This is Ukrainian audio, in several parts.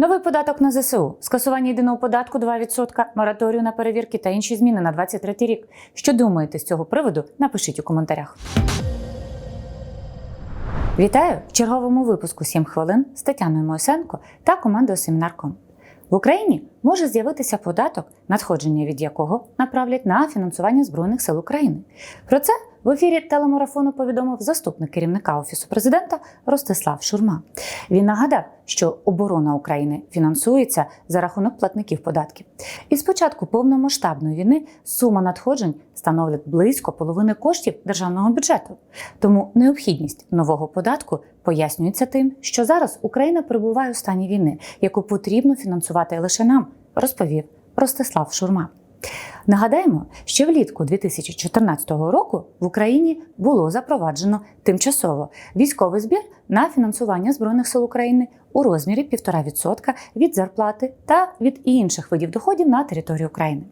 Новий податок на ЗСУ, скасування єдиного податку 2%, мораторію на перевірки та інші зміни на 23 рік. Що думаєте з цього приводу? Напишіть у коментарях. Вітаю в черговому випуску «7 хвилин з Тетяною Моїсенко та командою Семінарком. В Україні може з'явитися податок, надходження від якого направлять на фінансування Збройних сил України. Про це в ефірі телемарафону повідомив заступник керівника Офісу президента Ростислав Шурма. Він нагадав, що оборона України фінансується за рахунок платників податків. І з початку повномасштабної війни сума надходжень становить близько половини коштів державного бюджету. Тому необхідність нового податку пояснюється тим, що зараз Україна перебуває у стані війни, яку потрібно фінансувати лише нам, розповів Ростислав Шурма. Нагадаємо, що влітку 2014 року в Україні було запроваджено тимчасово військовий збір на фінансування збройних сил України у розмірі 1,5% від зарплати та від інших видів доходів на території України.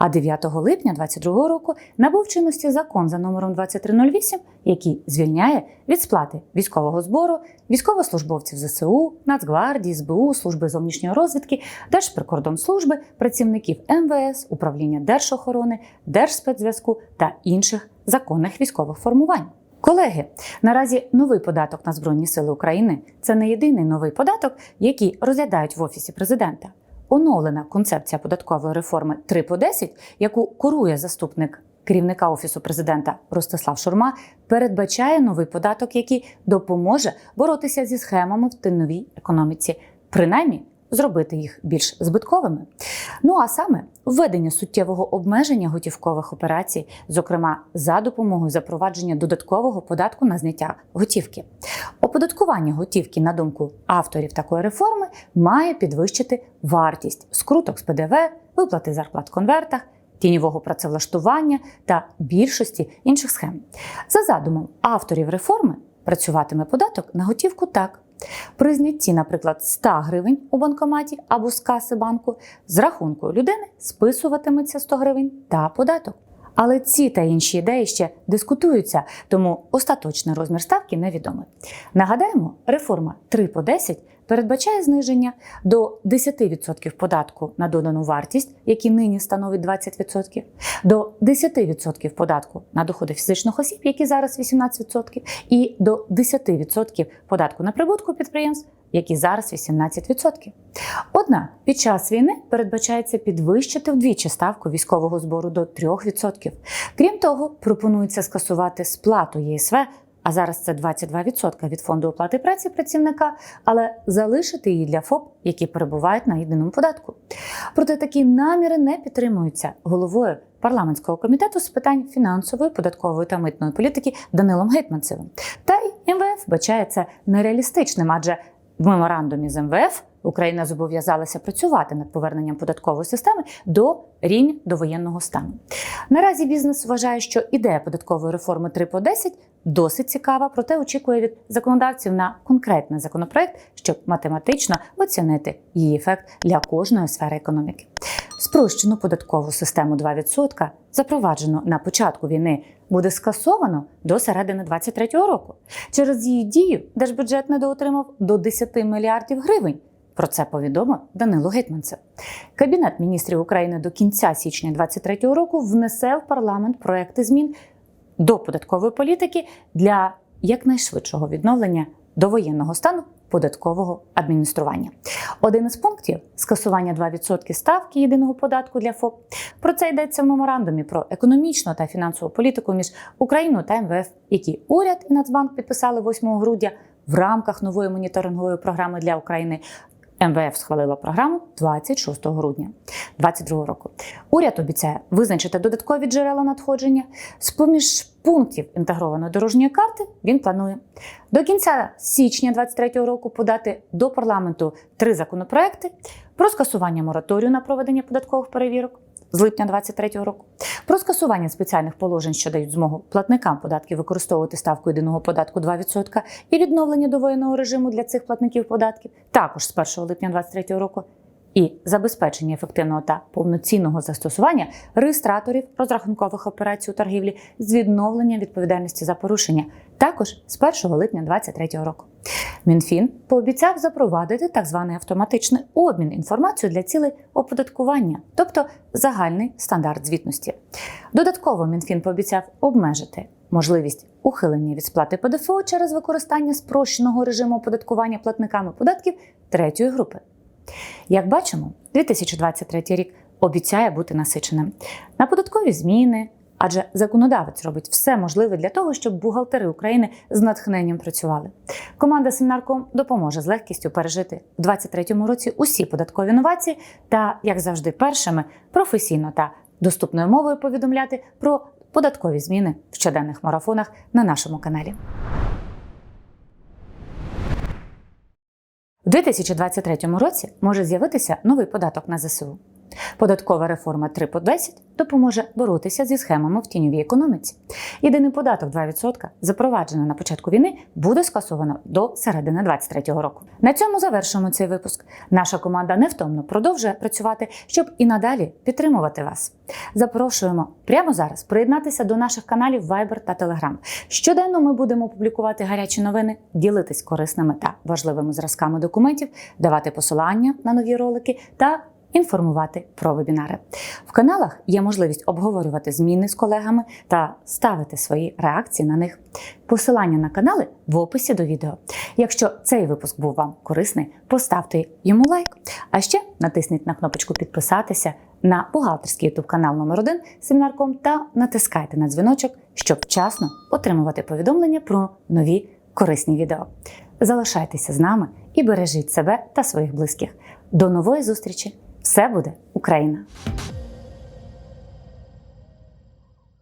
А 9 липня 2022 року набув чинності закон за номером 2308, який звільняє від сплати військового збору військовослужбовців ЗСУ, Нацгвардії, СБУ, служби зовнішньої розвідки, Держприкордонслужби, працівників МВС, управління Держохорони, Держспецзв'язку та інших законних військових формувань. Колеги, наразі новий податок на Збройні Сили України це не єдиний новий податок, який розглядають в Офісі президента. Оновлена концепція податкової реформи 3 по 10, яку курує заступник керівника Офісу президента Ростислав Шурма, передбачає новий податок, який допоможе боротися зі схемами в тиновій економіці, принаймні зробити їх більш збитковими. Ну а саме введення суттєвого обмеження готівкових операцій, зокрема за допомогою запровадження додаткового податку на зняття готівки. Оподаткування готівки, на думку авторів такої реформи, має підвищити вартість скруток з ПДВ, виплати зарплат в конвертах. Тіньового працевлаштування та більшості інших схем. За задумом авторів реформи працюватиме податок на готівку так. При знятті, наприклад, 100 гривень у банкоматі або з каси банку, з рахунку людини списуватиметься 100 гривень та податок. Але ці та інші ідеї ще дискутуються, тому остаточний розмір ставки невідомий. Нагадаємо, реформа 3 по 10 передбачає зниження до 10% податку на додану вартість, який нині становить 20%, до 10% податку на доходи фізичних осіб, які зараз 18%, і до 10% податку на прибутку підприємств, які зараз 18%. Однак під час війни передбачається підвищити вдвічі ставку військового збору до 3%. Крім того, пропонується скасувати сплату ЄСВ. А зараз це 22% від фонду оплати праці працівника, але залишити її для ФОП, які перебувають на єдиному податку. Проте такі наміри не підтримуються головою парламентського комітету з питань фінансової, податкової та митної політики Данилом Гетманцевим. Та й МВФ бачає це нереалістичним, адже в меморандумі з МВФ Україна зобов'язалася працювати над поверненням податкової системи до рівня довоєнного стану. Наразі бізнес вважає, що ідея податкової реформи 3 по 10 досить цікава, проте очікує від законодавців на конкретний законопроект, щоб математично оцінити її ефект для кожної сфери економіки. Спрощену податкову систему 2%, запроваджену на початку війни, буде скасовано до середини 2023 року. Через її дію держбюджет недоотримав до 10 мільярдів гривень. Про це повідомив Данило Гетманцев. Кабінет міністрів України до кінця січня 2023 року внесе в парламент проекти змін до податкової політики для якнайшвидшого відновлення довоєнного стану податкового адміністрування. Один із пунктів скасування 2% ставки єдиного податку для ФОП. Про це йдеться в меморандумі про економічну та фінансову політику між Україною та МВФ, які уряд і Нацбанк підписали 8 грудня в рамках нової моніторингової програми для України. МВФ схвалила програму 26 грудня 2022 року. Уряд обіцяє визначити додаткові джерела надходження. З поміж пунктів інтегрованої дорожньої карти він планує до кінця січня 2023 року подати до парламенту три законопроекти про скасування мораторію на проведення податкових перевірок. З липня 2023 року про скасування спеціальних положень, що дають змогу платникам податків використовувати ставку єдиного податку 2% і відновлення довоєнного режиму для цих платників податків також з 1 липня 2023 року. і забезпечення ефективного та повноцінного застосування реєстраторів розрахункових операцій у торгівлі з відновленням відповідальності за порушення, також з 1 липня 2023 року. Мінфін пообіцяв запровадити так званий автоматичний обмін інформацією для цілей оподаткування, тобто загальний стандарт звітності. Додатково Мінфін пообіцяв обмежити можливість ухилення від сплати ПДФО через використання спрощеного режиму оподаткування платниками податків третьої групи. Як бачимо, 2023 рік обіцяє бути насиченим на податкові зміни, адже законодавець робить все можливе для того, щоб бухгалтери України з натхненням працювали. Команда Семінарком допоможе з легкістю пережити в 2023 році усі податкові новації та, як завжди, першими професійно та доступною мовою повідомляти про податкові зміни в щоденних марафонах на нашому каналі. У 2023 році може з'явитися новий податок на ЗСУ. Податкова реформа 3 по 10 допоможе боротися зі схемами в тіньовій економіці. Єдиний податок 2%, запроваджений на початку війни, буде скасовано до середини 2023 року. На цьому завершуємо цей випуск. Наша команда невтомно продовжує працювати, щоб і надалі підтримувати вас. Запрошуємо прямо зараз приєднатися до наших каналів Viber та Telegram. Щоденно ми будемо публікувати гарячі новини, ділитись корисними та важливими зразками документів, давати посилання на нові ролики та інформувати про вебінари. В каналах є можливість обговорювати зміни з колегами та ставити свої реакції на них. Посилання на канали в описі до відео. Якщо цей випуск був вам корисний, поставте йому лайк. А ще натисніть на кнопочку підписатися на бухгалтерський YouTube канал номер 1 Семінарком та натискайте на дзвіночок, щоб вчасно отримувати повідомлення про нові корисні відео. Залишайтеся з нами і бережіть себе та своїх близьких. До нової зустрічі! Все буде Україна!